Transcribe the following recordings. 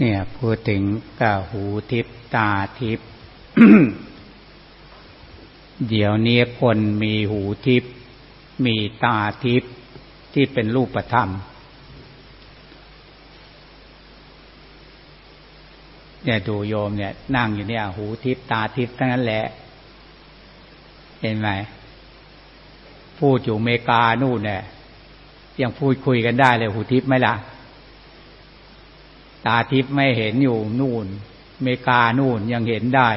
เนี่ยพูดถึงกะหูทิพตาทิพเดี๋ยวนี้คนมีหูทิพมีตาทิพที่เป็นรูปธรรม เนี่ยดูโยมเนี่ย นั่งอยู่เนี่ย หูทิพตาทิพทั้งนั้นแหละ เห็นไหมพูดอยู่เมกานู่นเนี่ยยังพูดคุยกันได้เลยหูทิพไหมล่ะ ตาทิพย์ไม่เห็นอยู่นู่นเมกานู่นยังเห็นได้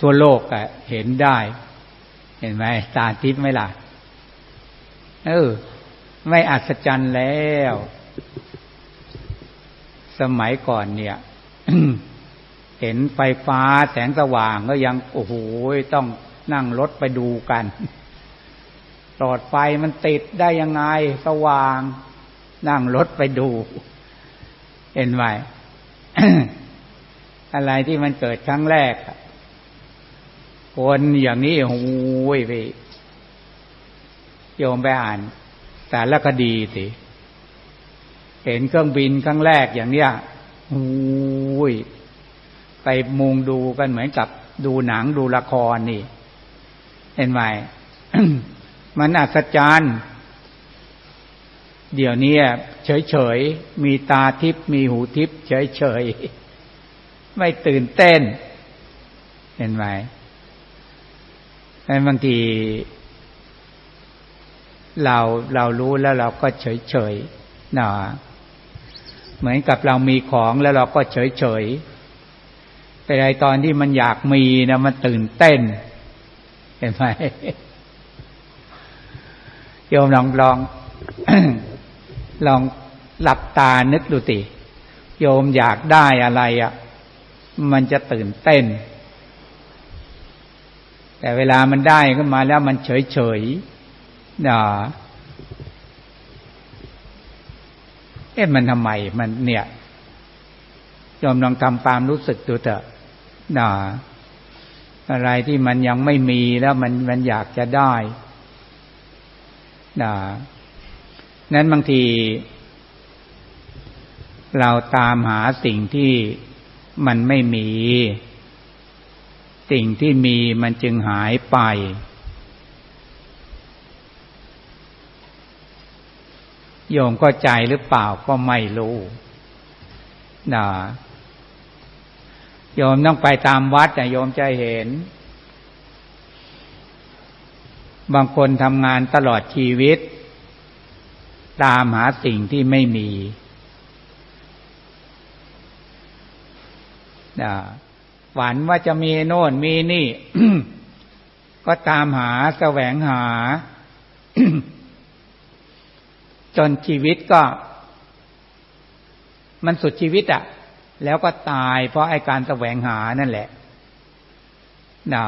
ทั่วโลกอะเห็นได้ เห็นไหมตาทิพย์ไหมล่ะเออ ไม่อัศจรรย์แล้ว สมัยก่อนเนี่ยเห็นไฟฟ้าแสงสว่างก็ยังโอ้โหต้องนั่งรถไปดูกันหลอดไฟมันติดได้ยังไงสว่าง นั่งรถไปดู เห็นไหมอะไรที่มันเกิดครั้งแรกคนอย่างนี้โอ้ยไปโยมไปอ่านแต่ละคดีสิเห็นเครื่องบินครั้งแรกอย่างเนี้ยโอ้ยไปมุงดูกันเหมือนกับดูหนังดูละครนี่ เห็นไหมมันอัศจรรย์ เดี๋ยวนี้เฉยๆมีตาทิพมีหูทิพเฉยๆไม่ตื่นเต้น เห็นไหมบางที เราเรารู้แล้วเราก็เฉยๆนะเหมือนกับเรามีของแล้วเราก็เฉยๆแต่ในตอนที่มันอยากมีนะมันตื่นเต้น เห็นไหมโยมลองลอง ลองหลับตานึกดูติโยมอยากได้อะไรอะ่ะ มันจะตื่นเต้น แต่เวลามันได้ขึ้นมาแล้วมันเฉยเฉยนะเอ๊ะมันทำไมมันเนี่ยยอมลองทำความรู้สึกดูเถอะนะอะไรที่มันยังไม่มีแล้วมันมันอยากจะได้นะ นั้นบางที เราตามหาสิ่งที่มันไม่มี สิ่งที่มีมันจึงหายไป โยมก็ใจหรือเปล่าก็ไม่รู้นะโยมต้องไปตามวัดแต่โยมจะเห็น บางคนทำงานตลอดชีวิต ตามหาสิ่งที่ไม่มีหวังว่าจะมีโน่นมีนี่ ก็ตามหาแสวงหา จนชีวิตก็ มันสุดชีวิตอะ่ะ แล้วก็ตายเพราะไอการแสวงหานั่นแหละนะ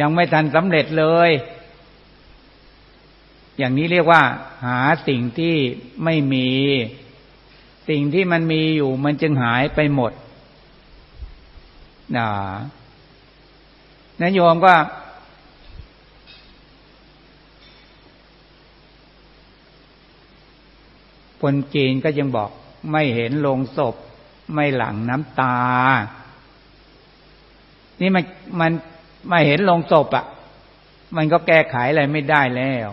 ยังไม่ทันสำเร็จเลย อย่างนี้เรียกว่า หาสิ่งที่ไม่มี สิ่งที่มันมีอยู่ มันจึงหายไปหมดนะนโยมก็ คนจีนก็ยังบอกไม่เห็นลงศพ ไม่หลั่งน้ำตา นี่มันมันไม่เห็นลงศพอะ่ะ มันก็แก้ไขอะไรไม่ได้แล้ว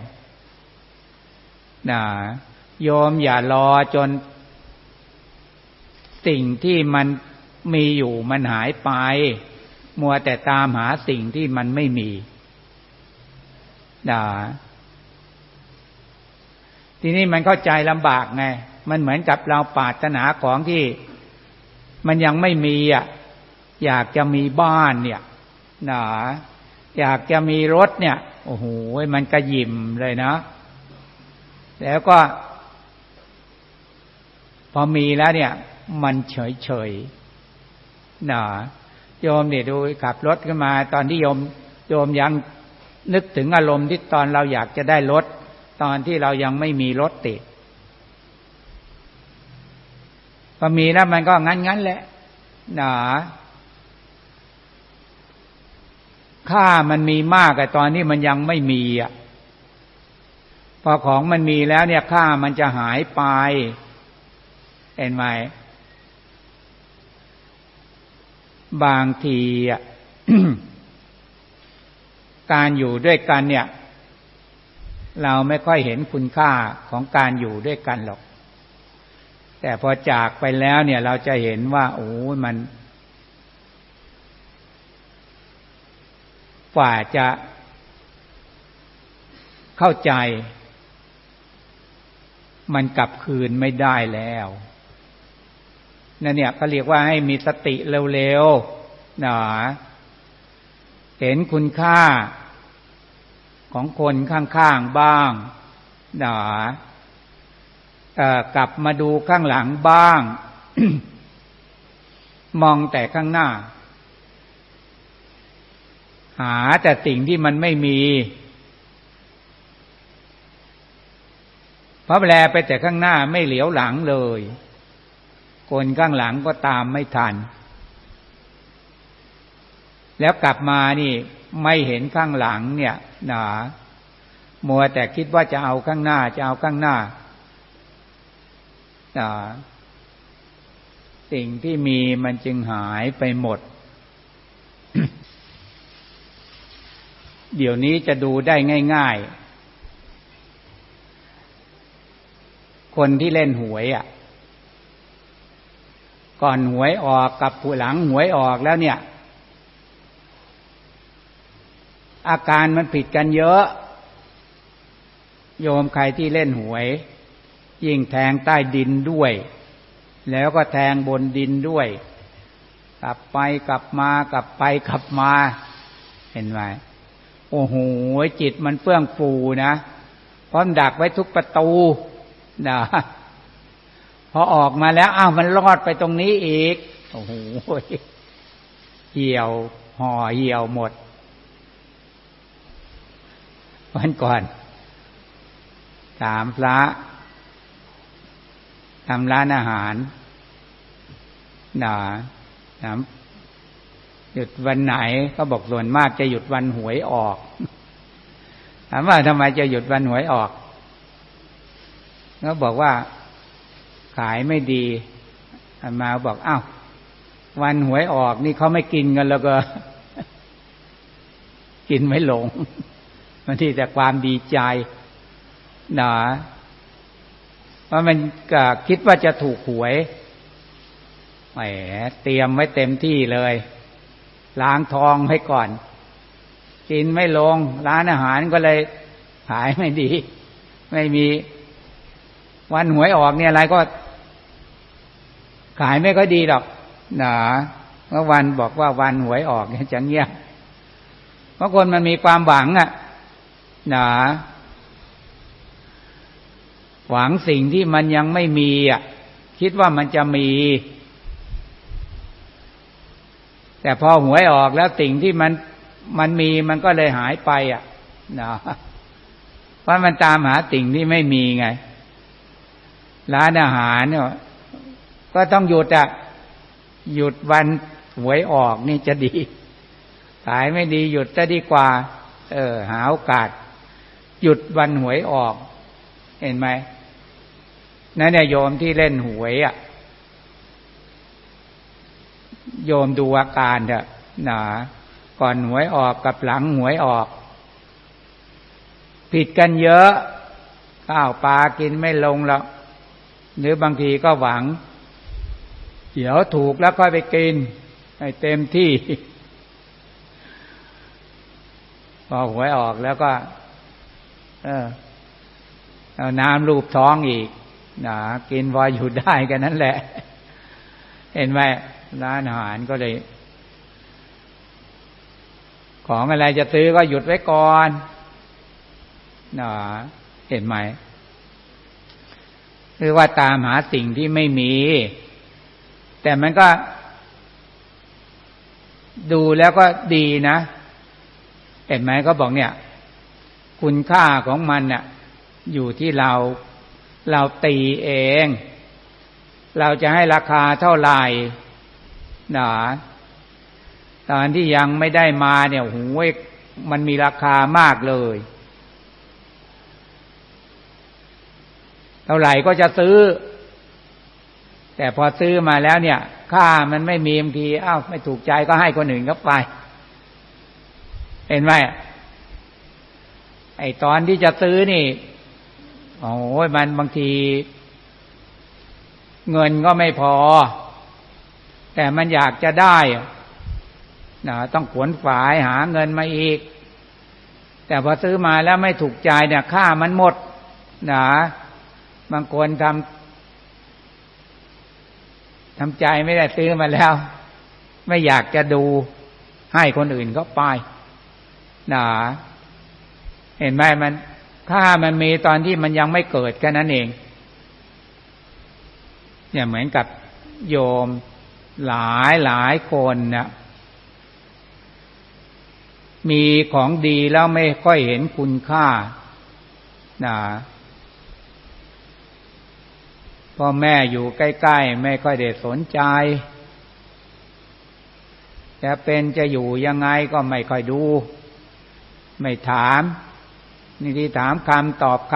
นะโยมอย่ารอจนสิ่งที่มันมีอยู่มันหายไป มัวแต่ตามหาสิ่งที่มันไม่มีนะทีนี้มันเข้าใจลำบากไง มันเหมือนกับเราปาถนาของที่ มันยังไม่มีอะ อยากจะมีบ้านเนี่ยนะอยากจะมีรถเนี่ย โอ้โห มันกระยิมเลยนะ แล้วก็ พอมีแล้วเนี่ย มันเฉยเฉยนะโยมเนี่ยดูขับรถขึ้นมา ตอนที่โยมโยมยังนึกถึงอารมณ์ที่ตอนเราอยากจะได้รถ ตอนที่เรายังไม่มีรถติดพอมีแล้วมันก็งั้นงั้นแหละนะค่ามันมีมากแต่ตอนนี้มันยังไม่มีอะ พอของมันมีแล้วเนี่ยค่ามันจะหายไป เห็นไหมบางทีการอยู่ด้วยกันเนี่ย เราไม่ค่อยเห็นคุณค่าของการอยู่ด้วยกันหรอก แต่พอจากไปแล้วเนี่ย เราจะเห็นว่าโอ้มันกว่าจะเข้าใจ มันกลับคืนไม่ได้แล้วนั่นเนี่ยก็เรียกว่าให้มีสติเร็วๆนะเห็นคุณค่าของคนข้างๆบ้างนะกลับมาดูข้างหลังบ้าง มองแต่ข้างหน้า หาแต่สิ่งที่มันไม่มี พราะแลไปแต่ข้างหน้าไม่เหลียวหลังเลย คนข้างหลังก็ตามไม่ทัน แล้วกลับมานี่ไม่เห็นข้างหลังเนี่ยหนามัวแต่คิดว่าจะเอาข้างหน้าจะเอาข้างหน้า สิ่งที่มีมันจึงหายไปหมด เดี๋ยวนี้จะดูได้ง่าย ๆ คนที่เล่นหวยอะ ก่อนหวยออกกับผู้หลังหวยออกแล้วเนี่ย อาการมันผิดกันเยอะ โยมใครที่เล่นหวย ยิ่งแทงใต้ดินด้วย แล้วก็แทงบนดินด้วย กลับไปกลับมากลับไปกลับมา เห็นไหมโอ้โหจิตมันเฟื่องฟูนะพราะดักไว้ทุกประตู นะพอออกมาแล้วอ้าวมันรอดไปตรงนี้อีกโอ้โหเหี่ยวห่อเหี่ยวหมด วันก่อนถามพระทำร้านอาหารหนาถาหยุดวันไหนก็บอกส่วนมากจะหยุดวันหวยออกถามว่าทำไมจะหยุดวันหวยออก ก็บอกว่าขายไม่ดีมาบอกอ้าววันหวยออกนี่เขาไม่กินกันแล้วก็ กินไม่หลงมันที่แต่ความดีใจหนาว่ามันก็คิดว่าจะถูกหวยแหมเตรียมไว้เต็มที่เลย ล้างทองให้ก่อน กินไม่ลง ร้านอาหารก็เลยขายไม่ดี ไม่มี วันหวยออกเนี่ยอะไรก็ ขายไม่ก็ดีหรอกนาเมื่อวันบอกว่าวันหวยออกเนี่ยจะเงียบเพราะคนมันมีความหวังอะ่ะนาหวังสิ่งที่มันยังไม่มีอะ คิดว่ามันจะมี แต่พอหวยออกแล้วสิ่งที่มันมันมีมันก็เลยหายไปอะนะเพราะมันตามหาสิ่งที่ไม่มีไง ร้านอาหารเนี่ยก็ต้องหยุดอะหยุดวันหวยออกนี่จะดีขายไม่ดีหยุดจะดีกว่า เออ หาโอกาส หยุดวันหวยออก เห็นไหมนั่นเนี่ยโยมที่เล่นหวยอะ โยมดูอาการเถอะหนาก่อนหวยออกกับหลังหวยออก ผิดกันเยอะ ข้าวปลากินไม่ลงแล้ว หรือบางทีก็หวัง เดี๋ยวถูกแล้วค่อยไปกินให้เต็มที่ พอหวยออกแล้วก็ เออเอาน้ำรูปท้องอีกนะกินพออยู่ได้กันนั้นแหละ เห็นไหมร้านอาหารก็เลย ของอะไรจะซื้อก็หยุดไว้ก่อนนะเห็นไหม หรือว่าตามหาสิ่งที่ไม่มี แต่มันก็ ดูแล้วก็ดีนะเห็นไหมก็บอกเนี่ย คุณค่าของมันเนี่ยอยู่ที่เราเราตีเอง เราจะให้ราคาเท่าไหร่นะตอนที่ยังไม่ได้มาเนี่ยหูยมันมีราคามากเลย เท่าไหร่ก็จะซื้อ แต่พอซื้อมาแล้วเนี่ย ค่ามันไม่มีบางทีอ้าวไม่ถูกใจก็ให้คนอื่นก็ไป เห็นไหมไอตอนที่จะซื้อนี่โอ้ยมันบางที เงินก็ไม่พอ แต่มันอยากจะได้นะต้องขวนฝายหาเงินมาอีก แต่พอซื้อมาแล้วไม่ถูกใจเนี่ยค่ามันหมดนะ บางคนทำทำใจไม่ได้ซื้อมาแล้ว ไม่อยากจะดูให้คนอื่นก็ไปนะเห็นไหมมันค่ามันมีตอนที่มันยังไม่เกิดแค่นั้นเอง เนี่ยเหมือนกับโยมหลายหลายคนนะมีของดีแล้วไม่ค่อยเห็นคุณค่านะ พ่อแม่อยู่ใกล้ ๆ ไม่ค่อยได้สนใจ จะเป็นจะอยู่ยังไงก็ไม่ค่อยดู ไม่ถาม นี่ที่ถามคำตอบค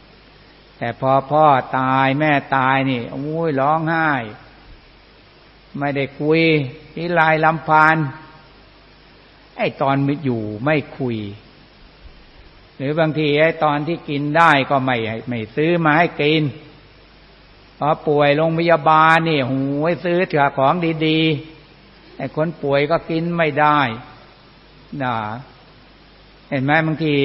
ำแต่พอพ่อตายแม่ตายนี่โอ้ยร้องไห้ ไม่ได้คุยที่ลายลำพานไอ้ตอนมอยู่ไม่คุย หรือบางทีไอ้ตอนที่กินได้ก็ไม่ไม่ซื้อมาให้กิน พอป่วยโรงพยาบาลนี่หูซื้อเถือของดีๆไอ้คนป่วยก็กินไม่ได้นะเห็นไหมบางที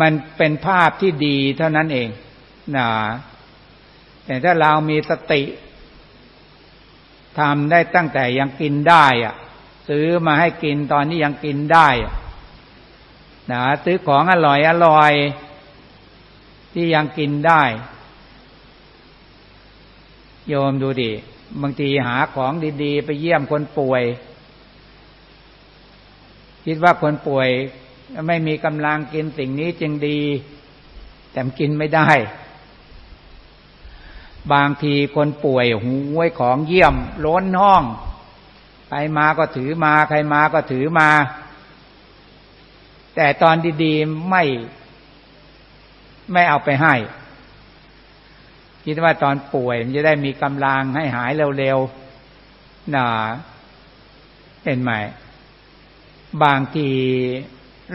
มันเป็นภาพที่ดีเท่านั้นเองนะแต่ถ้าเรามีสติทำได้ตั้งแต่ยังกินได้อะซื้อมาให้กินตอนนี้ยังกินได้นะซื้อของอร่อยอร่อย ที่ยังกินได้ โยมดูดิ บางทีหาของดีๆ ไปเยี่ยมคนป่วย คิดว่าคนป่วยไม่มีกำลังกินสิ่งนี้จึงดี แต่กินไม่ได้ บางทีคนป่วยหูไว้ของเยี่ยมล้นห้องใครมาก็ถือมา ใครมาก็ถือมา แต่ตอนดีๆไม่ ไม่เอาไปให้ คิดว่าตอนป่วยมันจะได้มีกำลังให้หายเร็วๆน่าเห็นไหมบางที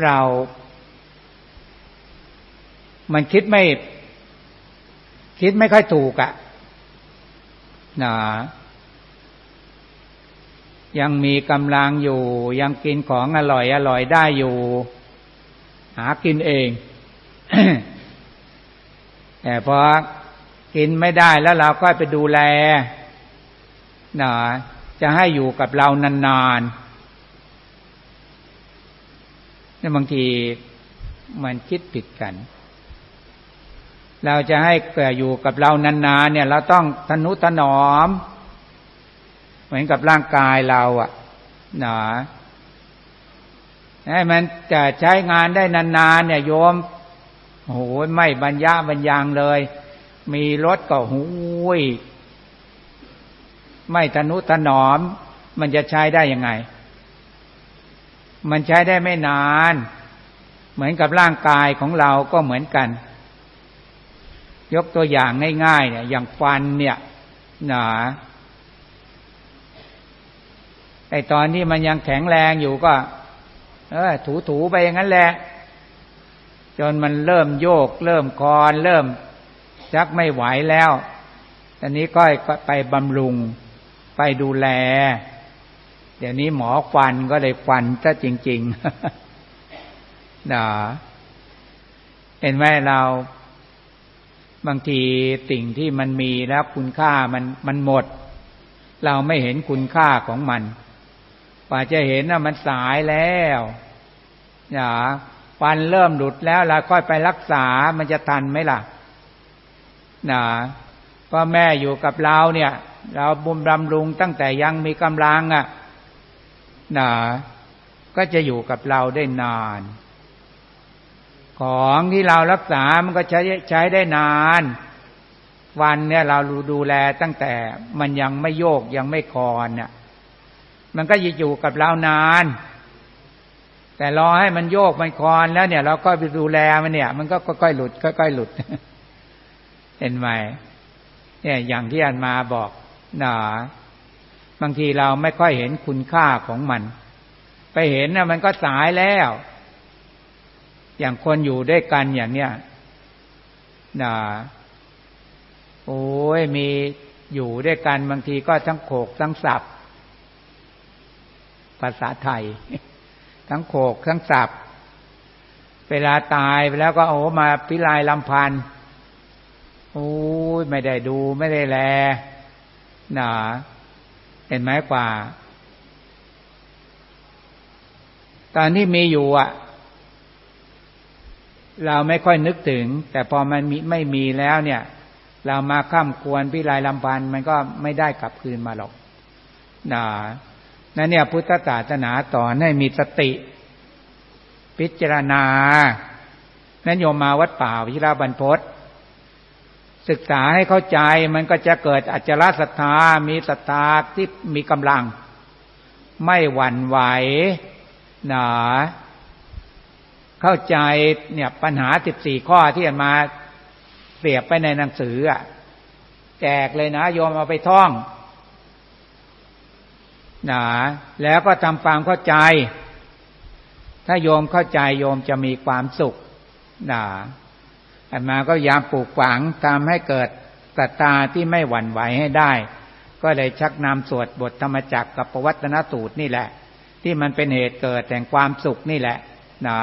เรา มันคิดไม่ คิดไม่ค่อยถูกอะนะยังมีกำลังอยู่ ยังกินของอร่อยอร่อยได้อยู่ หากินเอง แต่พอกินไม่ได้แล้วเราก็ไปดูแลนะจะให้อยู่กับเรานานๆนี่บางทีมันคิดผิดกัน เราจะให้เกิดอยู่กับเรานานๆเนี่ย เราต้องทนุถนอม เหมือนกับร่างกายเราอะหนาให้มันจะใช้งานได้นานๆเนี่ยโยม โอ้โหไม่บรรยะบรรยังเลย มีรถก็หูยไม่ทนุถนอม มันจะใช้ได้ยังไง มันใช้ได้ไม่นาน เหมือนกับร่างกายของเราก็เหมือนกัน ยกตัวอย่างง่ายๆเนี่ยอย่างฟันเนี่ยหนาไอตอนที่มันยังแข็งแรงอยู่ก็ เออถูๆไปอย่างนั้นแหละ จนมันเริ่มโยก เริ่มคอนเริ่มชักไม่ไหวแล้วตอนนี้ก็ไปบำรุงไปดูแล เดี๋ยวนี้หมอฟันก็เลยฟันซะจริงๆนะเห็นไหมเรา บางทีสิ่งที่มันมีแล้วคุณค่ามันมันหมด เราไม่เห็นคุณค่าของมันกว่าจะเห็นว่ามันสายแล้วนะ ฟันเริ่มหลุดแล้วเราค่อยไปรักษามันจะทันไหมล่ะนะพ่อแม่อยู่กับเราเนี่ย เราบุญบำรุงตั้งแต่ยังมีกำลังอะ่ะนะก็จะอยู่กับเราได้นาน ของที่เรารักษา มันก็ใช้ใช้ได้นาน วันเนี่ยเราดูแลตั้งแต่มันยังไม่โยกยังไม่คอนเนี่ยมันก็จะอยู่กับเรานาน แต่รอให้มันโยกมันคอนแล้วเนี่ย เราก็ไปดูแลมันเนี่ย มันก็ค่อยๆหลุดค่อยๆหลุด เห็นไหมเนี่ยอย่างที่อันมาบอกนะบางทีเราไม่ค่อยเห็นคุณค่าของมัน ไปเห็นนะมันก็สายแล้ว อย่างคนอยู่ด้วยกันอย่างเนี้ยนะโอ้ยมีอยู่ด้วยกันบางทีก็ทั้งโขกทั้งสับภาษาไทย ทั้งโขกทั้งสับ เวลาตายไปแล้วก็โอ้มาพิลายลำพันโอ้ยไม่ได้ดูไม่ได้แลหนาเห็นไหมกว่า ตอนที่มีอยู่อะ เราไม่ค่อยนึกถึง แต่พอมันมีไม่มีแล้วเนี่ย เรามาข้ามควรพิลายลำพันมันก็ไม่ได้กลับคืนมาหรอกนะ นั่นเนี่ยพุทธศาสนาต่อนให้มีสติ พิจารณา นั้นโยมมาวัดป่าวิราบรรพศศึกษาให้เข้าใจมันก็จะเกิดอัจฉริศรัทธา มีศรัทธาที่มีกำลัง ไม่หวั่นไหวหนาเข้าใจเนี่ยปัญหาสิบสี่ข้อที่มาเสียบไปในหนังสืออะแจกเลยนะโยมเอาไปท่อง นะแล้วก็ทำความเข้าใจ ถ้าโยมเข้าใจโยมจะมีความสุขนะอันมาก็ยามปลูกฝังทำให้เกิดศรัทธาที่ไม่หวั่นไหวให้ได้ ก็เลยชักนำสวดบทธรรมจักรกับประวัตนสูตรนี่แหละ ที่มันเป็นเหตุเกิดแห่งความสุขนี่แหละนะ